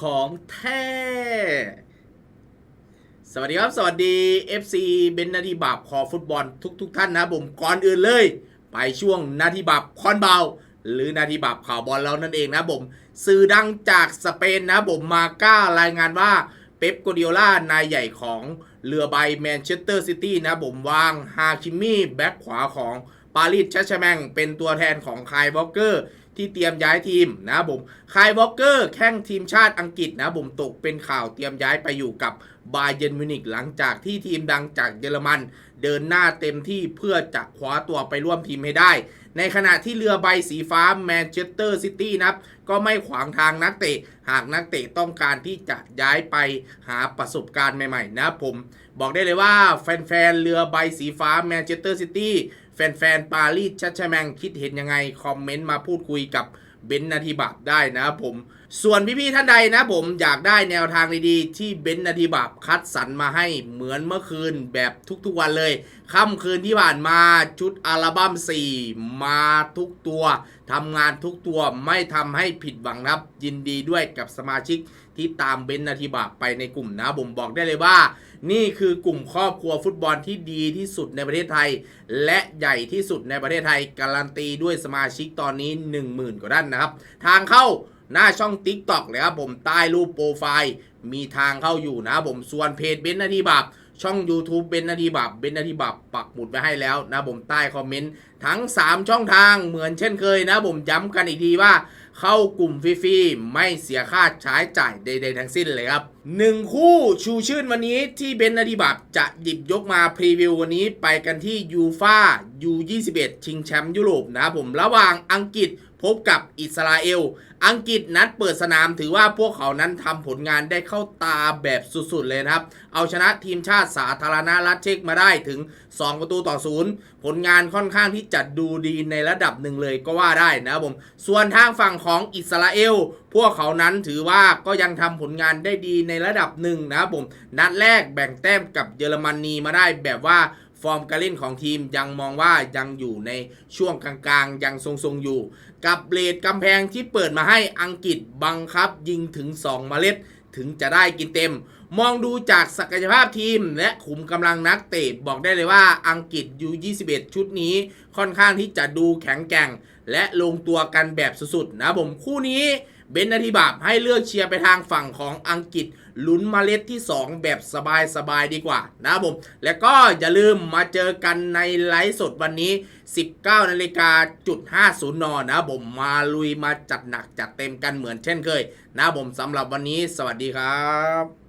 ของแท้ สวัสดีครับ สวัสดี FC เบนนาทีบาปคอฟุตบอลทุกๆทท่านนะผมก่อนอื่นเลย ไปช่วงนาทีบาปคอนเบา หรือนาทีบาปข่าวบอลเรานั่นเองนะผมสื่อดังจากสเปนนะผมมาก้ารายงานว่าเป๊ปโกเดียล่านายใหญ่ของเรือใบแมนเชสเตอร์ซิตี้นะผมวางฮาคิมี่แบ็คขวาของ ปารีสแชชแมงเป็นตัวแทนของคายวอลเกอร์ที่เตรียมย้ายทีมนะผมคายวอลเกอร์แข้งทีมชาติอังกฤษนะผมตกเป็นข่าวเตรียมย้ายไปอยู่กับบาเยนมิวนิกหลังจากที่ทีมดังจากเยอรมัน เดินหน้าเต็มที่เพื่อจะคว้าตัวไปร่วมทีมให้ได้ ในขณะที่เรือใบสีฟ้าแมนเชสเตอร์ซิตี้นะครับก็ไม่ขวางทางนักเตะ หากนักเตะต้องการที่จะย้ายไปหาประสบการณ์ใหม่ๆนะผม บอกได้เลยว่าแฟนๆเรือใบสีฟ้าแมนเชสเตอร์ซิตี้ แฟนๆปารีสชัชแมงคิดเห็นยังไง คอมเมนต์มาพูดคุยกับเบนนาทีบับได้นะครับผม ส่วนพี่ๆท่านใดนะผมอยากได้แนวทางดีๆ ที่เบนนาทีบับคัดสรรมาให้เหมือนเมื่อคืนแบบทุกๆวันเลยค่ำคืนที่ผ่านมาชุดอัลบั้ม 4 มาทุกตัวทำงานทุกตัวไม่ทำให้ผิดหวังครับ ยินดีด้วยกับสมาชิกที่ตามเบนนาทีบับไปในกลุ่มนะผมบอกได้เลยว่า นี่คือกลุ่มครอบครัวฟุตบอลที่ดีที่สุดในประเทศไทย และใหญ่ที่สุดในประเทศไทย การันตีด้วยสมาชิกตอนนี้ 10,000 กว่าด้านนะครับ ทางเข้า หน้าช่อง Tik t o อกเลยครับผมใต้รูปโปรไฟล์มีทางเข้าอยู่นะครับผมส่วนเพจเบนนาทีบับช่อง YouTube เบนนาทีบับเบนนาทีบับปักหมุดไว้ให้แล้วนะผมใต้คอมเมนต์ทั้ง 3 ช่องทางเหมือนเช่นเคยนะผมย้ำกันอีกทีว่าเข้ากลุ่มฟรีๆไม่เสียค่าใช้จ่ายใดๆทั้งสิ้นเลยครับหนึ่งคู่ชูชื่นวันนี้ที่เบนนาดิบับจะหยิบยกมาพรีวิววันนี้ไปกันที่ยูฟายู21 ชิงแชมป์ยุโรปนะครับผมระหว่างอังกฤษ พบกับอิสราเอล อังกฤษนัดเปิดสนามถือว่าพวกเขานั้นทำผลงานได้เข้าตาแบบสุดๆเลยนะครับ เอาชนะทีมชาติสาธารณรัฐเช็กมาได้ถึง 2 ประตูต่อศูนย์ผลงานค่อนข้างที่จะดูดีในระดับหนึ่งเลยก็ว่าได้นะครับผม ส่วนทางฝั่งของอิสราเอล พวกเขานั้นถือว่าก็ยังทำผลงานได้ดีในระดับหนึ่งนะครับผม นัดแรกแบ่งแต้มกับเยอรมนีมาได้แบบว่า ฟอร์มการเล่นของทีมยังมองว่ายังอยู่ในช่วงกลางๆ ยังทรงๆอยู่ กับเบลดกำแพงที่เปิดมาให้อังกฤษบังคับยิงถึง 2 เมล็ด ถึงจะได้กินเต็ม มองดูจากศักยภาพทีม และขุมกำลังนักเตะบอกได้เลยว่าอังกฤษ U21 ชุดนี้ค่อนข้างที่จะดูแข็งแกร่ง และลงตัวกันแบบสุดๆนะผมคู่นี้เบนนาทีบาบให้เลือกเชียร์ไปทางฝั่งของอังกฤษลุ้นมเมล็ดที่ 2 แบบสบายๆดีกว่านะผม แล้วก็อย่าลืมมาเจอกันในไลฟ์สดวันนี้ 19นาฬิกาจุด50นนะผมมาลุยมาจัดหนักจัดเต็มกันเหมือนเช่นเคย นะผมสำหรับวันนี้ สวัสดีครับ